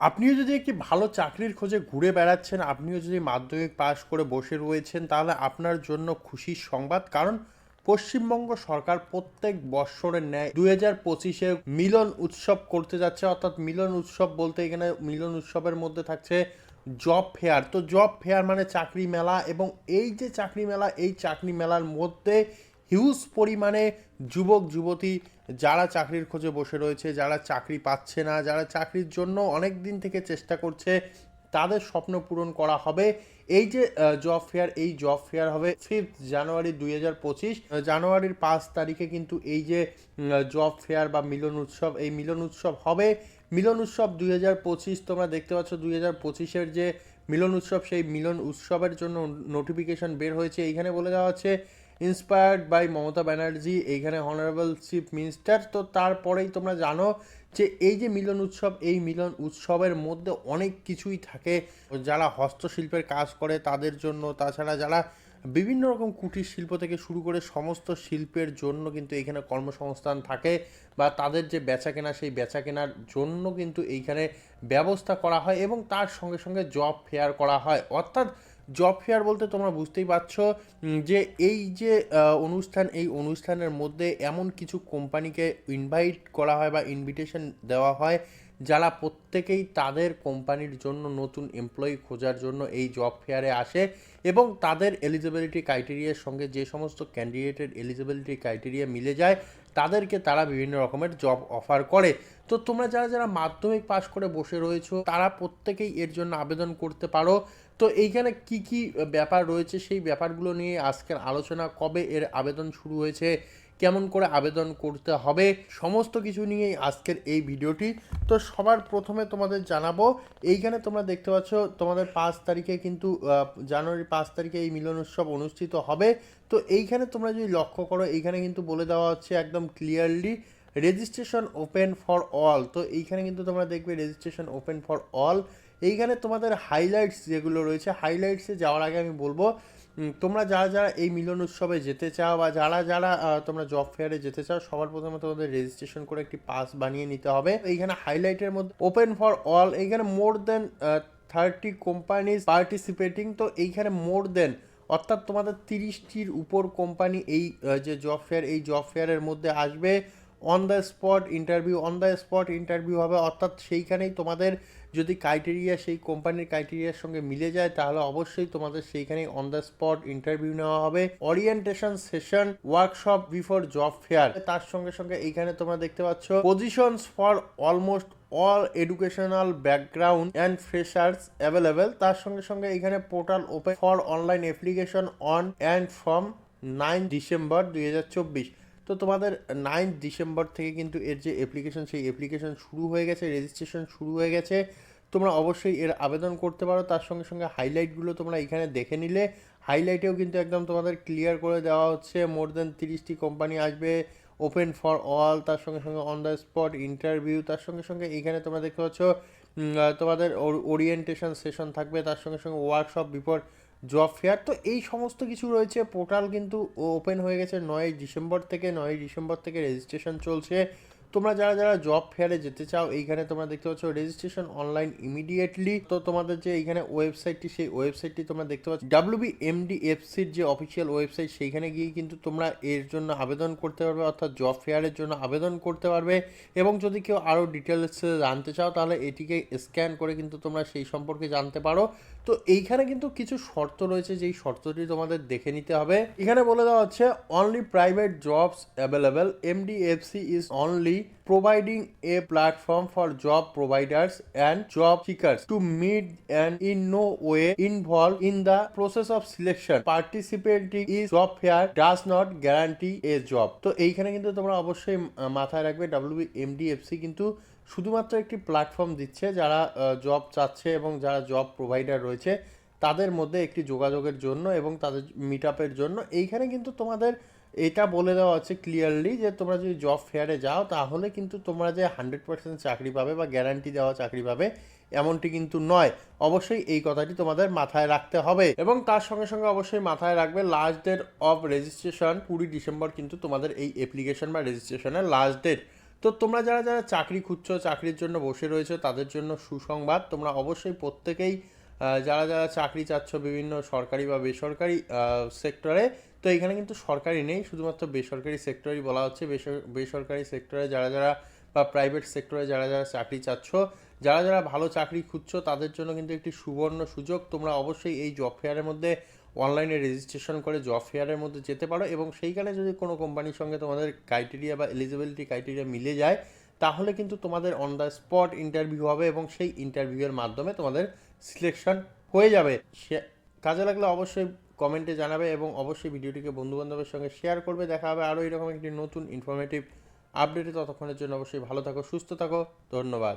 আপনিও যদি একটি ভালো চাকরির খোঁজে ঘুরে বেড়াচ্ছেন, আপনিও যদি মাধ্যমিক পাশ করে বসে রয়েছেন, তাহলে আপনার জন্য খুশির সংবাদ। কারণ পশ্চিমবঙ্গ সরকার প্রত্যেক বৎসরের ন্যায় দুই হাজার পঁচিশে মিলন উৎসব করতে যাচ্ছে। অর্থাৎ মিলন উৎসব বলতে এখানে মিলন উৎসবের মধ্যে থাকছে জব ফেয়ার। তো জব ফেয়ার মানে চাকরি মেলা এবং এই যে চাকরি মেলা, এই চাকরি মেলার মধ্যে হিউজ পরিমাণে যুবক, যুবতী যারা চাকরির খোঁজে বসে রয়েছে, যারা চাকরি পাচ্ছে না, যারা চাকরির জন্য অনেক দিন থেকে চেষ্টা করছে, তাদের স্বপ্ন পূরণ করা হবে। এই যে জব ফেয়ার এই জব ফেয়ার হবে ফিফথ জানুয়ারি দুই হাজার পঁচিশ। জানুয়ারির পাঁচ তারিখে কিন্তু এই যে জব ফেয়ার বা মিলন উৎসব, এই মিলন উৎসব হবে। মিলন উৎসব দুই হাজার পঁচিশ, তোমরা দেখতে পাচ্ছ দুই হাজার পঁচিশের যে মিলন উৎসব, সেই মিলন উৎসবের জন্য নোটিফিকেশন বের হয়েছে। এইখানে বলে দেওয়া হচ্ছে ইন্সপায়ার্ড বাই মমতা ব্যানার্জি, এইখানে হনারেবল চিফ মিনিস্টার তো তারপরেই তোমরা জানো যে এই যে মিলন উৎসব, এই মিলন উৎসবের মধ্যে অনেক কিছুই থাকে। যারা হস্তশিল্পের কাজ করে তাদের জন্য, তাছাড়া যারা বিভিন্ন রকম কুটির শিল্প থেকে শুরু করে সমস্ত শিল্পের জন্য কিন্তু এখানে কর্মসংস্থান থাকে বা তাদের যে বেচা কেনা সেই বেচা কেনার জন্য কিন্তু এইখানে ব্যবস্থা করা হয় এবং তার সঙ্গে সঙ্গে জব ফেয়ার করা হয়। অর্থাৎ জব ফেয়ার বলতে তোমরা বুঝতেই পারছ যে এই যে অনুষ্ঠান, এই অনুষ্ঠানের মধ্যে এমন কিছু কোম্পানিকে ইনভাইট করা হয় বা ইনভিটেশন দেওয়া হয় যারা প্রত্যেকেই তাদের কোম্পানির জন্য নতুন এমপ্লয়ি খোঁজার জন্য এই জব ফেয়ারে আসে এবং তাদের এলিজিবিলিটি ক্রাইটেরিয়ার সঙ্গে যে সমস্ত ক্যান্ডিডেটের এলিজিবিলিটি ক্রাইটেরিয়া মিলে যায়, তাদেরকে তারা বিভিন্ন রকমের জব অফার করে। তো তোমরা যারা যারা মাধ্যমিক পাশ করে বসে রয়েছো, তারা প্রত্যেকেই এর জন্য আবেদন করতে পারো। তো এইখানে কি কি ব্যাপার রয়েছে সেই ব্যাপারগুলো নিয়ে আজকের আলোচনা কবে এর আবেদন শুরু হয়েছে কেমন করে আবেদন করতে হবে সমস্ত কিছু নিয়েই আজকের এই ভিডিওটি। তো সবার প্রথমে তোমাদের জানাব এইখানে তোমরা দেখতে পাচ্ছ তোমাদের পাঁচ তারিখে কিন্তু আহ, জানুয়ারির পাঁচ তারিখে এই মিলন উৎসব অনুষ্ঠিত হবে। তো এইখানে তোমরা যদি লক্ষ্য করো এইখানে কিন্তু বলে দেওয়া হচ্ছে একদম clearly registration open for all তো এইখানে কিন্তু তোমরা দেখবে রেজিস্ট্রেশন ওপেন ফর অল এইখানে তোমাদের হাইলাইটস যেগুলো রয়েছে হাইলাইটসে যাওয়ার আগে আমি বলব তোমরা যারা যারা এই মিলন উৎসবে যেতে চাও বা যারা যারা তোমরা জব ফেয়ারে যেতে চাও, সবার প্রথমে তোমাদের রেজিস্ট্রেশন করে একটি পাস বানিয়ে নিতে হবে। এইখানে হাইলাইটের মধ্যে ওপেন ফর অল এইখানে more than thirty companies participating তো এইখানে মোর দেন অর্থাৎ তোমাদের তিরিশটির উপর কোম্পানি এই যে জব ফেয়ার এই জব ফেয়ারের মধ্যে আসবে। On the spot interview on the spot interview হবে। অর্থাৎ সেইখানেই তোমাদের যদি ক্রাইটেরিয়া সেই কোম্পানির ক্রাইটেরিয়ার সঙ্গে মিলে যায়, তাহলে অবশ্যই তোমাদের সেইখানেই অন দ্য স্পট ইন্টারভিউ নেওয়া হবে। Orientation session workshop before job fair তার সঙ্গে সঙ্গে এইখানে তোমরা দেখতে পাচ্ছ positions for almost all educational background and freshers available তার সঙ্গে সঙ্গে এখানে portal open for online application on and from nine December দুই হাজার চব্বিশ। তো তোমাদের নাইন ডিসেম্বর থেকে কিন্তু এর যে অ্যাপ্লিকেশন সেই অ্যাপ্লিকেশন শুরু হয়ে গেছে রেজিস্ট্রেশন শুরু হয়ে গেছে। তোমরা অবশ্যই এর আবেদন করতে পারো। তার সঙ্গে সঙ্গে হাইলাইটগুলো তোমরা এখানে দেখে নিলে। হাইলাইটেও কিন্তু একদম তোমাদের ক্লিয়ার করে দেওয়া হচ্ছে। মোর দেন তিরিশটি কোম্পানি আসবে। ওপেন ফর অল তার সঙ্গে সঙ্গে অন দ্য স্পট ইন্টারভিউ তার সঙ্গে সঙ্গে এখানে তোমরা দেখতে পাচ্ছ তোমাদের ওরিয়েন্টেশন সেশন থাকবে। তার সঙ্গে সঙ্গে ওয়ার্কশপ বিফোর জব ফেয়ার তো এই সমস্ত কিছু রয়েছে। পোর্টাল কিন্তু ওপেন হয়ে গেছে নয় ডিসেম্বর থেকে নয় ডিসেম্বর থেকে রেজিস্ট্রেশন চলছে। তোমরা যারা যারা জব ফেয়ারে যেতে চাও, এইখানে তোমরা দেখতে পাচ্ছ রেজিস্ট্রেশন অনলাইন ইমিডিয়েটলি তো তোমাদের যে এইখানে ওয়েবসাইটটি সেই ওয়েবসাইটটি তোমরা দেখতে পাচ্ছ। ডাব্লিউবি এমডিএফসির যে অফিসিয়াল ওয়েবসাইট সেইখানে গিয়ে কিন্তু তোমরা এর জন্য আবেদন করতে পারবে, অর্থাৎ জব ফেয়ারের জন্য আবেদন করতে পারবে। এবং যদি কেউ আরও ডিটেলসে জানতে চাও, তাহলে এটিকে স্ক্যান করে কিন্তু তোমরা সেই সম্পর্কে জানতে পারো। তো এইখানে কিন্তু কিছু শর্ত রয়েছে, যেই শর্তটি তোমাদের দেখে নিতে হবে। এখানে বলে দেওয়া হচ্ছে only private jobs available MDFC is only providing a platform for job providers and job seekers to meet and in no way involved in the process of selection participating is job fair does not guarantee a job তো এইখানে কিন্তু তোমরা অবশ্যই মাথায় রাখবে ডাব্লিউএমডিএফসি কিন্তু শুধুমাত্র একটি প্ল্যাটফর্ম দিচ্ছে যারা জব চাচ্ছে এবং যারা জব প্রোভাইডার রয়েছে তাদের মধ্যে একটি যোগাযোগের জন্য এবং তাদের মিট জন্য এইখানে কিন্তু তোমাদের এটা বলে দেওয়া আছে ক্লিয়ারলি যে তোমরা যদি জব ফেয়ারে যাও, তাহলে কিন্তু তোমরা যে হান্ড্রেড পার্সেন্ট চাকরি পাবে বা গ্যারান্টি দেওয়া চাকরি পাবে, এমনটি কিন্তু নয়। অবশ্যই এই কথাটি তোমাদের মাথায় রাখতে হবে এবং তার সঙ্গে সঙ্গে অবশ্যই মাথায় রাখবে লাস্ট ডেট অফ রেজিস্ট্রেশন কুড়ি ডিসেম্বর কিন্তু তোমাদের এই অ্যাপ্লিকেশন বা রেজিস্ট্রেশনের লাস্ট ডেট তো তোমরা যারা যারা চাকরি খুঁজছো, চাকরির জন্য বসে রয়েছো, তাদের জন্য সুসংবাদ। তোমরা অবশ্যই প্রত্যেকেই যারা যারা চাকরি চাচ্ছ বিভিন্ন সরকারি বা বেসরকারি সেক্টরে তো এখানে কিন্তু সরকারি নেই, শুধুমাত্র বেসরকারি সেক্টরই বলা হচ্ছে। বেসরকারি সেক্টরে যারা যারা বা প্রাইভেট সেক্টরে যারা যারা চাকরি চাচ্ছ, যারা যারা ভালো চাকরি খুঁজছো, তাদের জন্য কিন্তু একটি সুবর্ণ সুযোগ। তোমরা অবশ্যই এই জব ফেয়ারের মধ্যে অনলাইনে রেজিস্ট্রেশন করে জব ফেয়ারের মধ্যে যেতে পারো এবং সেইখানে যদি কোনো কোম্পানির সঙ্গে তোমাদের ক্রাইটেরিয়া বা এলিজিবিলিটি ক্রাইটেরিয়া মিলে যায়, তাহলে কিন্তু তোমাদের অন দ্য স্পট ইন্টারভিউ হবে এবং সেই ইন্টারভিউয়ের মাধ্যমে তোমাদের সিলেকশন হয়ে যাবে। সে- কাজে লাগলে অবশ্যই কমেন্টে জানাবে এবং অবশ্যই ভিডিওটিকে বন্ধুবান্ধবের সঙ্গে শেয়ার করবে। দেখা হবে আরও এরকম একটি নতুন ইনফরমেটিভ আপডেটে ততক্ষণের জন্য অবশ্যই ভালো থাকো, সুস্থ থাকো। ধন্যবাদ।